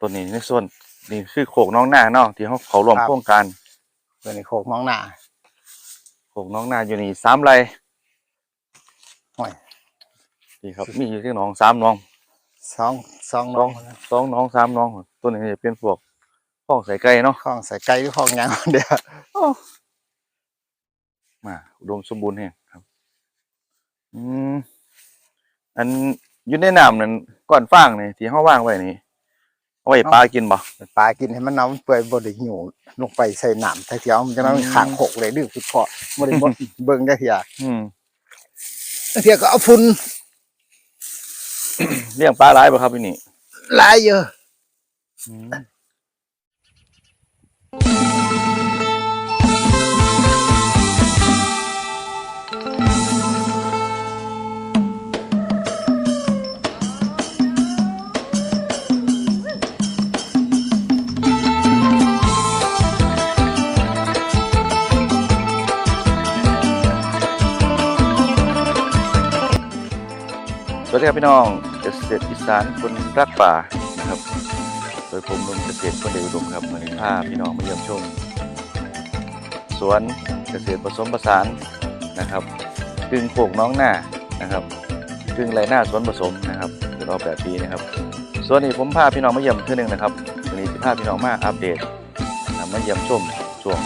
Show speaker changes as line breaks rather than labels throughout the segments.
ตัวนี้ในส่วนนี่คือโขกน้องหน้าเนาะที่เขาเขารวม
ครับ
โครงการ
ตัวนี้โคกมองหน้า
โขกน้องหน้าอยู่นี่สามไร่
ห้อย
นี่ครับมีอยู่ที่หน้องสามหน้อง
สองสอง
ส
น้
อ
องง
สองหน้องสามหน้องตัวนี้จะเป็นพวกข้องใส่ไก่เนาะ
ข้องใส่ไก่หรือข้องหยังเดี๋ยว
มาอุดมสมบูรณ์แห่งครับ อืมอันอยู่ในน้ำนั่นก้อนฟางนี่ที่เขาว่างไว้นี่ เอาไว้ปลากินบ่
ปลากินให้มันน้ำเปื่อยบไดหิวลงไปใส่น้ำถ้าเที่ยวมันจะน้ำขังหกเลยดื้อฟุดเพาะบริบทเบิ่งได้เถีย
อืม
เที่ยก็เอาฝุ่น
เลี้ยงปลาหลายบ่ครับที่นี่
หลายเยอะ
ครับพี่น้องเกษตรอีสานคนรักป่านะครับโดยผมหนุ่มเกษตรคนเดียวดมครับวันนี้พาพี่น้องมาเยี่ยมชมสวนเกษตรผสมผสานนะครับกึ่งโขกน้องหน้านะครับกึ่งไรหน้าสวนผสมนะครับเป็นรอบแบบปีนะครับส่วนนี้ผมพาพี่น้องมาเยี่ยมเทื่อหนึงนะครับวันนี้จะพาพี่น้องมาอัปเดตนะมาเยี่ยมชมช่วง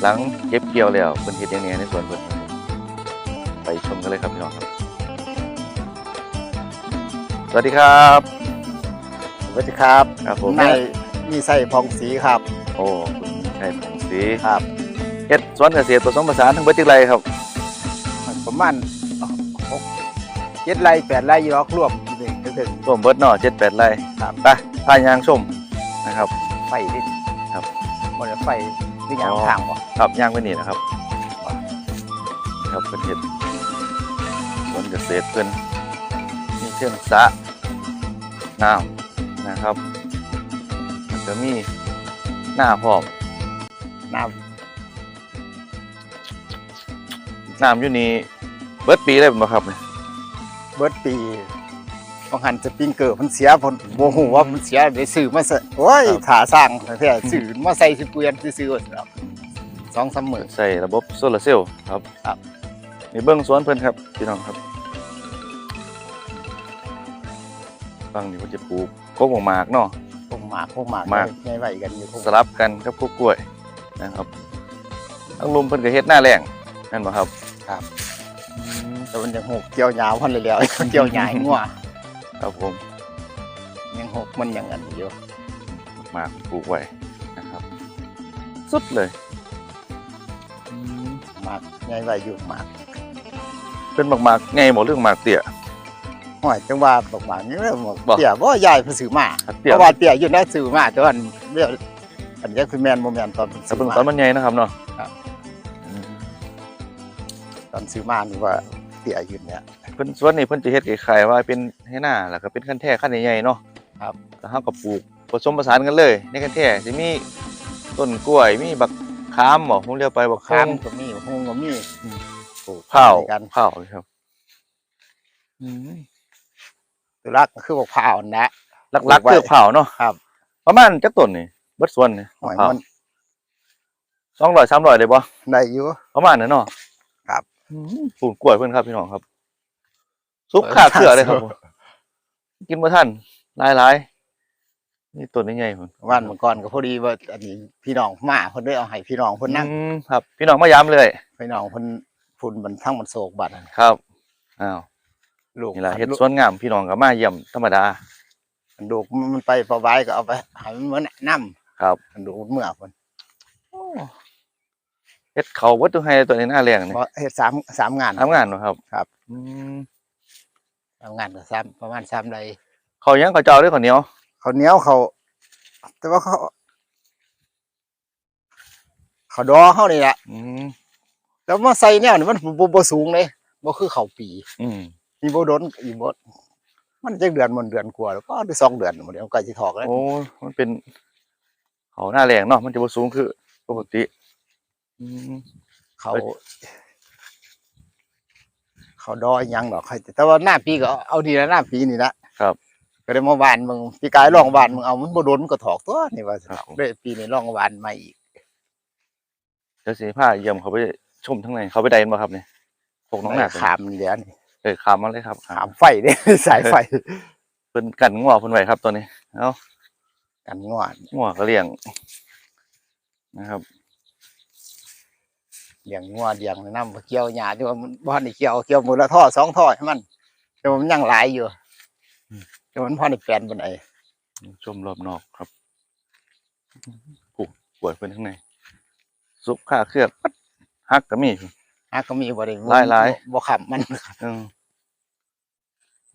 หลังเก็บเกี่ยวแล้วเป็นเฮ็ดยังไงในสวนเพิ่นไปชมกันเลยครับพี่น้องครับ สวัสดีครับ
สวัสดีครับ
ครับผม
นายมีไส้พองสีครับ
โอ้คุณชัยผงศรี
ครับ
เฮ็ดสวนเกษตรผสมผสานทั้งเบิดจักไรครับ
ประมาณหกเจ็ดไร่แปดไร่อยอกรวมถึงถึง
รวมเบิดเนาะ7 8ไร่
ครับ
ไปพายางชมนะครับ
ไฟดิ
ครับ
มันจะไฟที่ยาง
อ๋อ
ทางบ่
ครับย่างไว้นี่นะครับ ครับเพิ่นเฮ็ดสวนเกษตรเพิ่น มีเครื่องสระน้ำนะครับมันจะมีหน้าพร้อม
น้
น้ำอยู่นี่เบิดปีเลยบ่ครับำ
เบิดปีบางหันจะปิ้งเกิดมันเสียผลโมโหว่ามันเสียได้ซื้อมาใส่โอ้ย
ครับ
ถาสร้างแต่แท้ซื้อมาใส่สิเปลี่ยนซื้อๆครับสองสามหมื่น
ใส่ระบบโซลาร์เซลล์ครับ
ครับ
นี่เบื้องสวนเพิ่นครับ พี่น้องครับ ฟังนี่เพิ่นจะปลูกโกกหมากเนาะ
พวกหมากพวกหมาก
หมาก
ไงไหวกันอยู่พวก
สลับกันกับพวกกล้วยนะครับทั้งลุมเพิ่นก็เฮ็ดหน้าแรงนั่นบ่ครับ
ครับแต่มันยังหกเกี่ยวยาวพันเลยแล้ว เกี่ยวใหญ่งัว
ครับผม
ยังหกมันอย่างนั้นอยู่
หมากปลูกไว้นะครับ สุดเลยอืม
หมากไงไหวอยู่หมาก
เป็นหมากๆไงบ่เรื่องหมากเตี้ย
ห้อยจังว่าบอกหมากนี่เรื่องบอก
บ่
เตี่ยบ่ยายเพิ่นซื้อมา
ครับ
เพ
เตี้ย
ราะว่าเตี่ยอยู่ในซื้อมาแต่ว่าอันเรื่องอันนี้คือแมนบ่แมนตอน
แต่
ซื้อ
เบิ่ง
มา
ตอนมันใหญ่นะครับเนาะ
ครับ
อืม
ตอนซื้อมานี่ว่าเตี่ยอยู่เนี่ย
เพิ่นสวนนี่เพิ่นจะเฮ็ดคล้ายๆว่าเป็นให้หน้าแล้วก็เป็นคันแท้คันใหญ่ๆเนาะ
ครับ
แล้วเฮาก็ปลูกผสมผสานกันเลย ในคันแท้สิมีต้นกล้วยมีบักขามบ่ผมเรียกไปบัก
ข้า
ข้าง
ก็มีหงก็มี
อืม
ปลูก
ข้าว
ด้วยกัน
ข้าวครับอืม
ตัวรักก็คือบอกข้าวนั่นแหละ
หลัก
ปลูกไว้
ๆคือเผาวเนาะ
ครับ
ประมาณจักต้นนี่เบิดสวนนี่
หอย
เผา
มัน
200 300เลยบ่
ได้อยู่
ประมาณนั้นเนาะ
ครับ
อืมปลูกกล้วยเพิ่นครับพี่น้องครับสุกขาเครือเลยครับผมกินบ่ทันหลายๆนี่ต้นใหญ่ๆพุ่น
วันเมื่อก่อนก็พอดีว่าอันนี้พี่น้องมาเพิ่นได้เอาให้พี่น้องเพิ่นนั่ง
อืมครับ พี่น้องมายามเลย
พี่น้องเพิ่นฝุ่นมันทั้งมันโศกบัดนั่น
ครับอ้าว
ลูก
นี่แหละเฮ็ดสวนงามพี่น้องก็มาเยี่ยมธรรมดา
ลูกมันไปประไว้ก็เอาไปให้มันเหมือนนำ
ครับ
ลูกเมื่อเพิ่น
เฮ็ดเขาวัตถุให้ตัวนี้หน้าแรงนี่
เพราะเฮ็ดสามสามงาน
ทำงานเนาะครับ
ครับ
อืม
ทำงานก็สามประมาณสามไร่
เขายังเขาเจ้าด้วยข้าวเหนียว
เขาวเหนียวเขาแต่ว่าเขาเขาดอเฮานี่แหละ
อืม
แล้วมาใส่แนวนี่มันบ่บ่สูงเลยบ่คือเขาวปี
อืม
มีบ่ดนอีบ่มันจักเดือนมันเดือนกว่าแล้วก็ได้สองเดือนหมดเดี๋ยวใกล้สิถอกแล้ว
โอ้มันเป็นเขาหน้าแรงเนาะมันจะบ่สูงคือปกติอืม
เขา
เอ้ย
เขาดออีหยังดอกใครแต่ว่าหน้าปีก็เอาเอาดีแล้วหน้าปีนี่ละก็ได้มาหวานมึงปีกายลองหวานมึงเอามันบ่โดนมันก็ถอกตัวนี่ว่า
ครับผม
ได้ปีนี้ลองหวานใหม่อีก
เดี๋ยวสิพาเยี่ยมเขาไปชมทั้งในเขาไปใดมาครับเนี่ยพวกน้องหนัก
ขามนี่เดี๋ยวนี่
เออขามมาเลยครับ
ขามไฟเด้สายไฟ
เพิ่นกันงัวเพิ่นไว้ครับตัวนี้ เอ้า
กันงอน
งัวก็เลี้ยงนะครับ
เลี้ยงงัวเลี้ยงน้ำเกี่ยวหญ้าที่ว่ามันบ่ทันได้เกี่ยวเกี่ยวมือละท่อสองท่อให้มันแต่ว่ามันยังหลายอยู่แต่มันพอได้แปลนปานใด
ชมรอบนอกครับผูกป่วยเพิ่นข้างในซุปข้าเครือกปัดฮักก็มี
ฮะก็มีบ่ได้
หลาย
บ่ขับมัน
อืม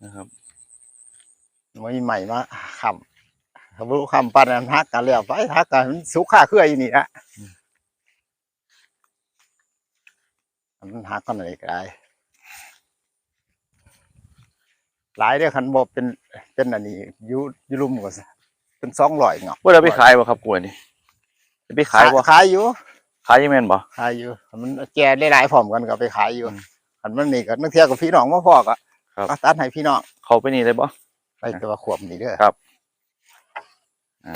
นะครับ
มันมีใหม่มาขับถ้าบ่ขับปานนั้นฮักกันแล้วไปฮักกันมันสุขาเครืออยู่นี่นะมันฮักกันอะไรก็ได้หลายเด้อคันบ่เป็นเป็นอันนี้อยู่อยู่รุมก็ซะเป็น200เงาะ
ว่าเราไปขายบ่ครับกล้วยนี่จะไปขายบ่
ขายอยู่
ขายยังแม่นบ่
ขายอยู่มันแก่หลายๆพร้อมกันก็เอาไปขายอยู่
อืม
คันมันนี่ก็นักเที่ยวกับพี่น้องมาพอก็
ครับ
เอาตัดให้พี่น้อง
เขาไปนี่เลยบ่
ไปตัวขวบนี่เด้อ
ครับอ่า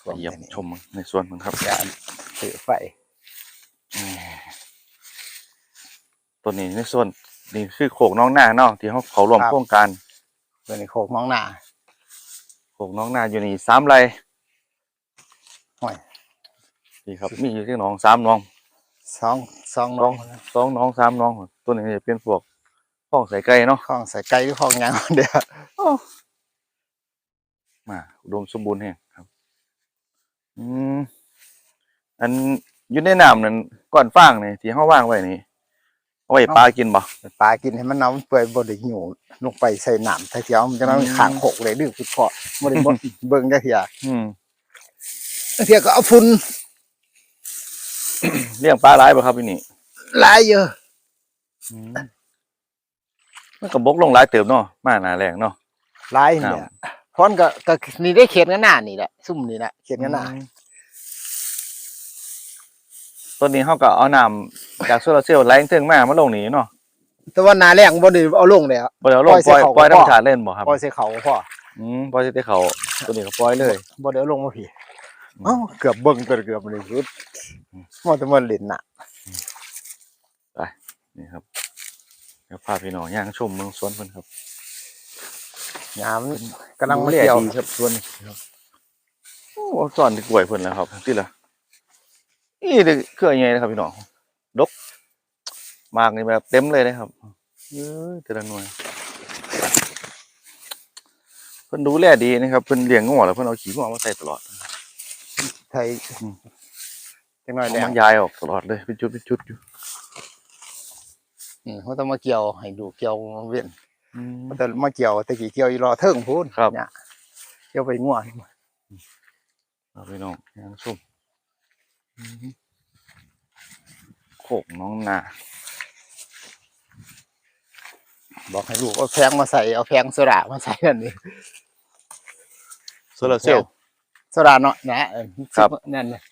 ขวบ
เยี่ยม
นี่
ชมในส่วนมันครับ
อย่าถือไฟ
อืมตัวนี้ในส่วนนี่คือโขกน้องหน้าเนาะที่เขาเขารวมโครงการ
ตัวนี้โคกมองหน้า
โขกน้องหน้าอยู่นี่สามไร่
ห้อย
นี่ครับมีอยู่ที่หน้องสามหน้อง
สองสอง
ส
น้
อ
องง
สองหน้องสามหน้อง ตัวนี้จะเป็นพวกข้องใส่ไก่เนาะ
ข้องใส่ไก่หรือข้องหยังเดี๋ยว
มาอุดมสมบูรณ์แห่งครับ อืมอันอยู่ในน้ำนั่นก่อนฟางนี่ที่เขาว่างไว้นี่เอาไว้ปลากินบ่
ปลากินให้มันเอามันเปื่อยบ่ได้หิวลงไปใส่น้ำถ้าเที่ยวมันจะนั้น
อืม
ขางหกเลยดื้อพุดเพาะบ่ได้บ่เบิ่งจักเที่ย
อืม
เที่ยก็เอาฝุ่น
เลี้ยงปลาหลายบ่ครับที่นี่
หลายเยอะ
มันก็บกลงหลายเติบเนาะมาหน้าแรงเนาะ
หลายเนี่ยพรก็ก็นี่ได้เขียนกันหน้านี่แหละซุ่มนี่แหละเขียนกันหน้า
ต้นนี้เขาก็เอาน้ำจากโซลาร์เซลล์ไหลถึงมามาลงนี้เนาะ
แต่ว่าหนาแรงบ่ได้เอาลงแล้ว
บ่ได้เอาลง
ป
ป
ล่
ล่
อ
อยย
ใส่เขา
ปล่อยธรรม
พ่อ
ชาติเล่นบ่ครับ
ปล่อยใส่เขาพ่อ
อืมปล่อยใส่เขาตัวนี้ก็ปล่อยเลย
บ่ได้เอาลงมาพี่ เอ้าเกือบเบิ่งตัวเกือบเลยสุดมันจะมันเล่นน่ะ
นี่ครับเดี๋ยวพาพี่น้องย่างชมเมืองสวนเพิ่นครับ
ยามกำลังมา
ดูแล
เที่ยว
ดีครับสวนนี้ครับโอ้สอนที่กล้วยเพิ่นแล้วครับที่ละนี่เด้อเครือใหญ่นะครับพี่น้องดก มากนี่แบบเต็มเลยนะครับเอ้ยแต่ละหน่วยเพิ่นดูแลดีนะครับเพิ่นเลี้ยงงัวแล้วเพิ่นเอาขี้งัวมาใส่ตลอด
ไทยจังหน่อย
เอา
แดง
มันยายออกตลอดเลยเป็นจุดเป็นจุดอยู่
อืมเขาต้องมาเกี่ยวให้ดูเกี่ยวมาเว้น
อืม
เขาต้องมาเกี่ยวแตะกี้เกี่ยวอีรอเทิงพูน
ครับ
เนี่ยเกี่ยวไปง่วง
เอาพี่น้องย่างชมอืมโขกน้องนา
บอกให้ลูกเอาแพงมาใส่เอาแพงโซดามาใส่อันนี้
โซลาร์เซลล์
โซดาเนาะนะเออ
ครับ
นั่นน่ะ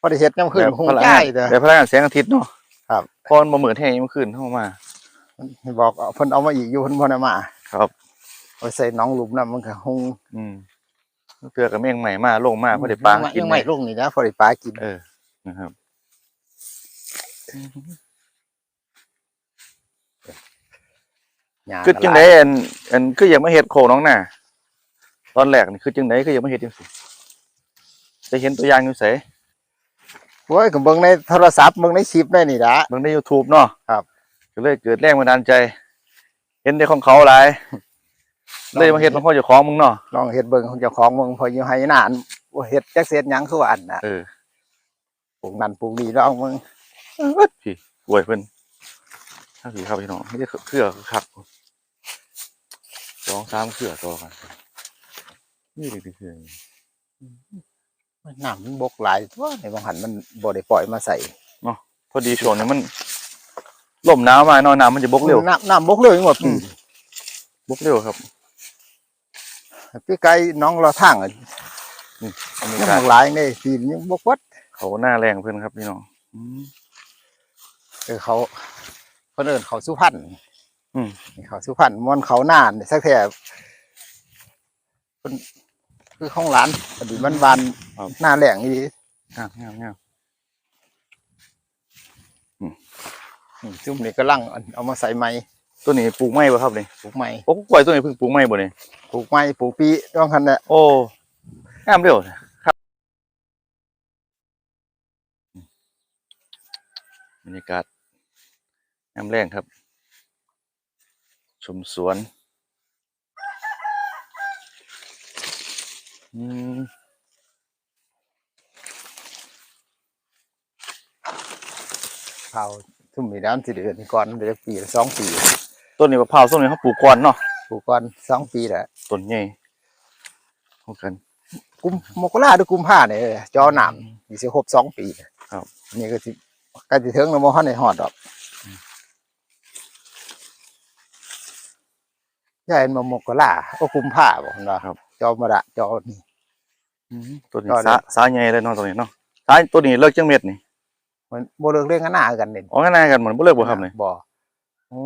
พอได้เฮ็ดยามคืนคง
พลัง
จ่างา
ยน
เด้อ
แต่พลังงานแสงอาทิตย์เนาะ
ครับ
พอมันบ่เหมือนแห้งยังคืนเข้ามา
บอกเอาเพิ่นเอามาอีกอยู่เพิ่นบ่ได้มา
ครับ
เอาใส่น้องหลุมน้ำมันก็คง
อืมเตือกับเมี่ยงใหม่มาลงมาพอได้ปลากิน
ยังไม่ลงนี่นะพอได้ปลากิน
เออนะครับ
หญ้า
คือจังไดอันอันคืออยากมาเฮ็ดโคน้องหน้าตอนแรกนี่คือจังไดคืออยากมาเฮ็ดจังซี่ ได้เห็นตัวอย่างอยู่ไส
โอ้ยก็เบิ่งในโทรศัพท์เบิ่งในคลิปได้นี่ล่ะ
เบิ่งใน YouTube เนาะ
ครับ
ก็เลยเกิดแรงบันดาลใจ เห็นได้ของเขาหลายเลยมาเฮ็ดของเขาเจ้าของมึงเนาะ
ลองเฮ็ดเบิ่งของเจ้าของเบิ่งพออยู่ให้นานบ่เฮ็ดจักเสร็จหยังคือว่าอันน่ะ
เออ
ปลูกนั่นปลูกนี่ลองเบิ่ง
พี่ป่วยเพิ่นถ้าสิครับพี่น้องไม่ได้เครือคักสองสามเครือต่อกันนี่ดิคือ
น้ำมันบกหลายตัวในบางหันมันบ่ได้ปล่อยมาใส่
พอดีช่วงนี้มันลมหนาวมาเนาะน้ำมันจะบกเร็ว
น้ำน้ำบกเร็วจังหมด
อืมบกเร็วครับ
พี่ไก่น้องเราทางอะ
อันนี้
ยัง
การ
บกหลายนี่ปีนยังบกวัด
เขาหน้าแรงเพิ่นครับพี่น้องอืม
เออเขาเพิ่นเอิ้นเขาสุพรรณ
อืม
นี่เขาสุพรรณมอนเขาหน้าเนี่ยสักแท้เป็น คือของร้านพอดีมันบานหน้าแหลงดี
งามงามงาม
นี่ซุ่มนี่ก็ลังเอามาใส่ไม้
ตัวนี้ปลูกไม้บ่ครับนี่
ปลูกไม้
โอ้กล้วยตัวนี้เพิ่งปลูกไม้บ่นี่
ปลูกไม้ปลูกปีต้องคันเนี่ย
โอ้งามเดียวครับบรรยากาศงามแรงครับ ชมสวน อืม
เขาซุ่มนี่แล้วสิเดือนก่อนเดือนปีละสองปี
ต้นนี้มะพร้าวต้นนี้เขาปลูกก่อนเนาะ
ปลูกก่อนสองปีแหละ
ต้นใหญ่เท่ากัน
กุมมกราหรือกุมภาเนี่ยจอหนามยี่สิบครบสองปี
ครับ
นี่ก็สิก็สิถึงแล้วมอหันในหอดดอกยายมามกราโอ้กุมภาบอกเนาะ
ครับ
จอมระจอนี่
ต้นนี้
ก่อนเลย
สาสาใหญ่เลยเนาะต้นนี้เนาะสาต้นนี้เลิกจังเม็ดนี่
มันบ่เลิกเรื่องกันหน้ากันเนี่ย
อ๋อง่ายๆกันเหมือนบ่เลิกบ่ครับนี่
บ่
โอ้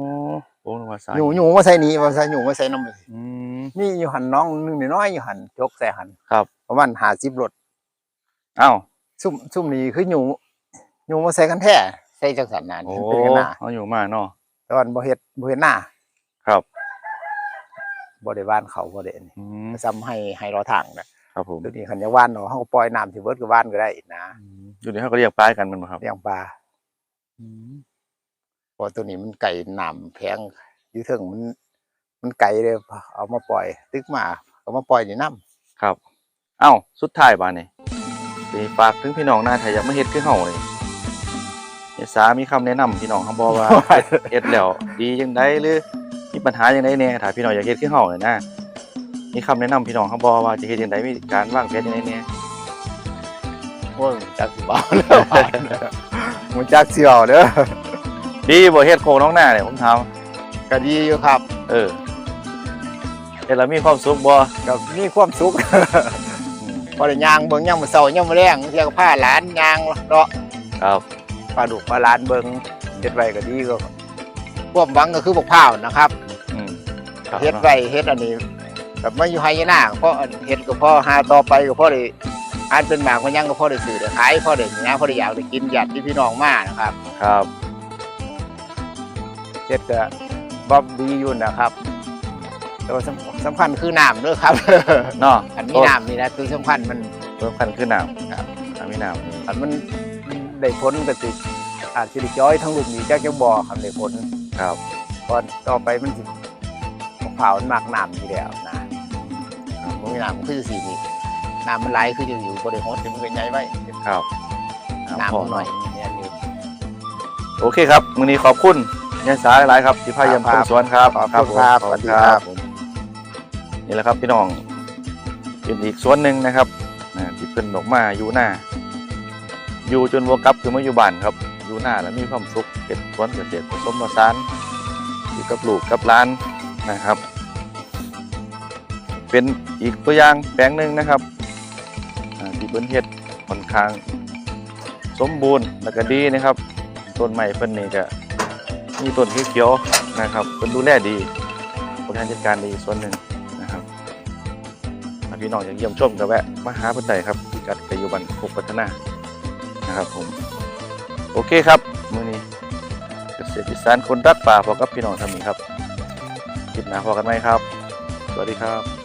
โอ้นึกว่าสา
หนูหนูมาใส่นี้มาใส่หนูมาใส่น้ำเลย
อืม
มีอยู่หันน้องหนึงน้อยๆอยู่หันจกใส่หัน
ครับ
ประมาณหาสิบรถ
อ้าว
ซุ่มซุ่มนี้คือหนูหนูมาใส่กันแท้ใส่จังสันนาน
โอ้
เป็นกันหน้า
เอาอยู่มาเนาะ
ตอนบ่เฮ็ดบ่เฮ็ดหน้า
ครับ
บ่ได้บ้านเขาบ่ได้อันนี้
อืม
ซ้ำให้ให้รอทางนะครับ
ผม
ตัวนี้คันจะว่านเนาะเฮาก็ปล่อยน้ำสิเบิดก็ว่านก็ได้นะ
อยู่นี่เขาก็เรียกปลากันแมันบ่ครับ
เลี้ยงปลาเพอตัวนี้มันไก่น้ำแพงอยู่เทิงมัน มันไก่เลยเอามาปล่อย ตึกมาเอามาปล่อยในน้ำ
ครับ เอ้าสุดท้ายบาดนี่สิฝากถึงพี่น้องหน้าไทยอยากมาเฮ็ดคือเฮานี่เฮ็ดสามีคำแนะนำพี่น้องเฮาบ่ว่าเฮ็ดแล้วดีจังไดหรือมี ปัญหาจังไดแหน่ถ้าพี่น้องอยากเฮ็ดคือเฮานี่นะมีคำแนะนำพี่น้องเฮาบ่ว่าจะเฮ็ดจังไดมีการวางแผนจังไดแหน่
โอ้ยมันจักสิเบาแล้วมันจักเสียวเด้อ
ดีบ่เฮ็ดโคกน้องหน้าเนี่ยผมถาม
ก็ดีอยู่ครับ
เออเฮ็ดแล้วมีความสุขบ่
ก็มีความสุขพอได้ย่างเบิ่งย่างมื้อเช้าย่างมื้อแลงเที่ยงผ้าหลานย่างเลาะ
ครับ
ปลาดุกปลาหลานเบิ่งเฮ็ดไว้ก็ดีก็ความหวังก็คือบักพร้าวนะครับ
อืม ครับ
เฮ็ดไว้เฮ็ดอันนี้แบบมาอยู่ไฮยนาเพราะเฮ็ดก็พอหาต่อไปก็พอได้อ่านเป็นหมากมันยังก็พอได้ซื้อได้ขายพอได้หยังพอได้อยากได้กินญาติพี่น้องมานะครับ
ครับ
เฮ็ดก็บ่ดีอยู่นะครับแต่ว่าสำสำคัญคือน้ำเด้อครับ
เนาะ
อันมีน้ำนี่นะคือสำคัญมัน
สำคัญคือน้ำ
ครับ
น้ำมีน้ำนี่
อันมันได้ผลก็สิอาจสิได้จ้อยทั้งลูกนี้จักจะบ่ครับได้ผล
ครับ
พอต่อไปมัน สิมะพร้าวมันมากน้ำอยู่แล้วนะมันมีน้ำมันคือสีนี้น้ำมันไหลคือจะอยู่บริโภคที่มันเป็นใหญ่ไว้
ครับ
น้ำ
พอ
มันหน่อยเนี่ยอยู่
โอเคครับมื้อนี้ขอบคุณยายสาหลายๆครับที่พาเยี่ยม
ครั
ช
บ
มสวนครับ
ขอบคุณครับ
ผม
สวัสดีครับ
ผมนี่แหละครับพี่น้องเป็นอีกสวนหนึ่งนะครับอ่าที่เพิ่นออกมาอยู่หน้า อยู่จนวัวกลับคือมาอยู่บ้านครับอยู่หน้าแล้วมีความสุขเป็นสวนเกษตรผสมผสานอยู่กับลูกกับหล้าน นะครับ เป็นอีกตัวอย่างแปลงหนึ่งนะครับที่เพิ่นเฮ็ดค่อนข้าง สมบูรณ์แล้วก็ดีนะครับต้นไม้เพิ่นนี่ก็มีต้นเขียวๆนะครับเพิ่นดูแลดีบริหารจัดการดีส่วนหนึ่งนะครับถ้าพี่น้องอยากเยี่ยมชมก็แวะมาหาเพิ่นได้ครับพิกัดกอยู่บันพกพัฒนานะครับผมโอเคครับมื้อนี้เกษตรอีสานคนรักป่าพอกับพี่น้องทำนี้ครับ คลิปหน้าพอกันไหมครับ สวัสดีครับ